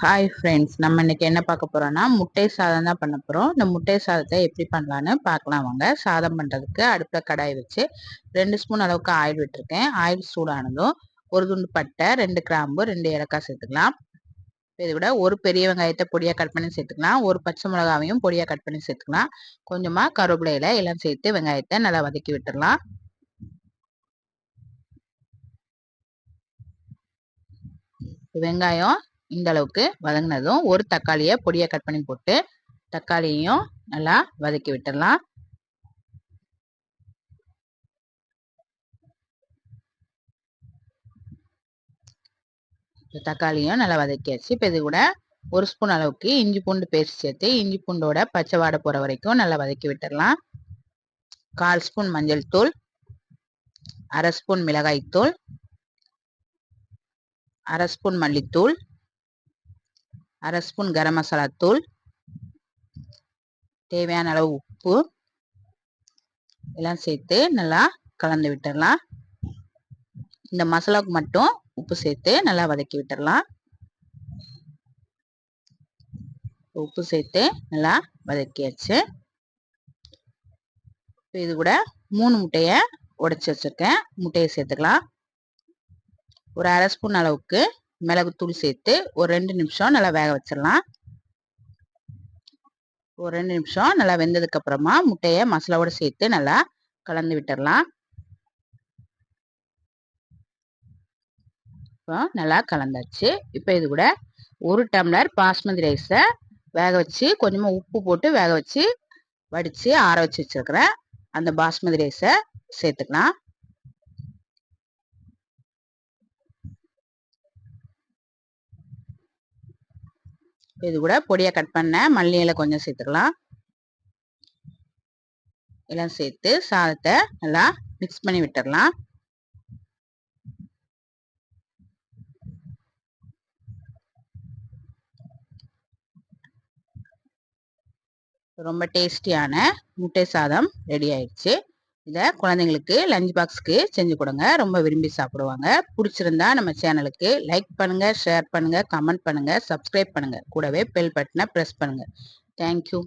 Hi friends நம்ம இன்னைக்கு என்ன பார்க்க போறோம்னா முட்டை சாதம் தான் பண்ண போகிறோம் இந்த முட்டை சாதத்தை எப்படி பண்ணலான்னு பார்க்கலாம் வாங்க. சாதம் பண்ணுறதுக்கு அடுப்பில் கடாய் வச்சு ரெண்டு ஸ்பூன் அளவுக்கு ஆயில் விட்டுருக்கேன். ஆயில் சூடானதும் ஒரு துண்டு பட்டை ரெண்டு கிராம்பு ரெண்டு ஏலக்காய் சேர்த்துக்கலாம். இதை விட ஒரு பெரிய வெங்காயத்தை பொடியாக கட் பண்ணி சேர்த்துக்கலாம். ஒரு பச்சை மிளகாவையும் பொடியாக கட் பண்ணி சேர்த்துக்கலாம். கொஞ்சமாக கருவேப்பிலையில எல்லாம் சேர்த்து வெங்காயத்தை நல்லா வதக்கி விட்டுடலாம். வெங்காயம் இந்த அளவுக்கு வதங்கினதும் ஒரு தக்காளியை பொடியை கட் பண்ணி போட்டு தக்காளியையும் நல்லா வதக்கி விட்டுடலாம். தக்காளியும் நல்லா வதக்கியாச்சு. இப்போ இது கூட ஒரு ஸ்பூன் அளவுக்கு இஞ்சி பூண்டு பேஸ்ட் சேர்த்து இஞ்சி பூண்டோட பச்சை வாடை போகிற வரைக்கும் நல்லா வதக்கி விட்டுடலாம். கால் ஸ்பூன் மஞ்சள் தூள் அரை ஸ்பூன் மிளகாய் தூள் அரை ஸ்பூன் மல்லித்தூள் அரை ஸ்பூன் கரம் மசாலா தூள் தேவையான அளவு உப்பு எல்லாம் சேர்த்து நல்லா கலந்து விட்டுடலாம் இந்த மசாலாவுக்கு மட்டும் உப்பு சேர்த்து நல்லா வதக்கி விட்டுடலாம் உப்பு சேர்த்து நல்லா வதக்கியாச்சு. இது கூட மூணு முட்டையை உடைச்சி வச்சுருக்கேன். முட்டையை சேர்த்துக்கலாம். ஒரு அரை ஸ்பூன் அளவுக்கு மிளகுத்தூள் சேர்த்து ஒரு ரெண்டு நிமிஷம் நல்லா வேக வச்சிடலாம். ஒரு ரெண்டு நிமிஷம் நல்லா வெந்ததுக்கு அப்புறமா முட்டையை மசாலாவோட சேர்த்து நல்லா கலந்து விட்டுடலாம். இப்போ நல்லா கலந்தாச்சு. இப்போ இது கூட ஒரு டம்ளர் பாஸ்மதி ரைஸை வேக வச்சு கொஞ்சமாக உப்பு போட்டு வேக வச்சு வடித்து ஆற வச்சு வச்சுருக்கிறேன் அந்த பாஸ்மதி ரைஸை சேர்த்துக்கலாம். இது கூட பொடியாக கட் பண்ண மல்லி இலை கொஞ்சம் சேர்த்துக்கலாம். எல்லாம் சேர்த்து சாதத்தை நல்லா மிக்ஸ் பண்ணி விட்டுடலாம் ரொம்ப டேஸ்டியான முட்டை சாதம் ரெடி ஆயிடுச்சு. இதை குழந்தைங்களுக்கு லஞ்ச் பாக்ஸ்க்கு செஞ்சு கொடுங்க. ரொம்ப விரும்பி சாப்பிடுவாங்க. பிடிச்சிருந்தா நம்ம சேனலுக்கு லைக் பண்ணுங்க ஷேர் பண்ணுங்க கமெண்ட் பண்ணுங்க சப்ஸ்கிரைப் பண்ணுங்க. கூடவே பெல் பட்டனை ப்ரெஸ் பண்ணுங்க. தேங்க்யூ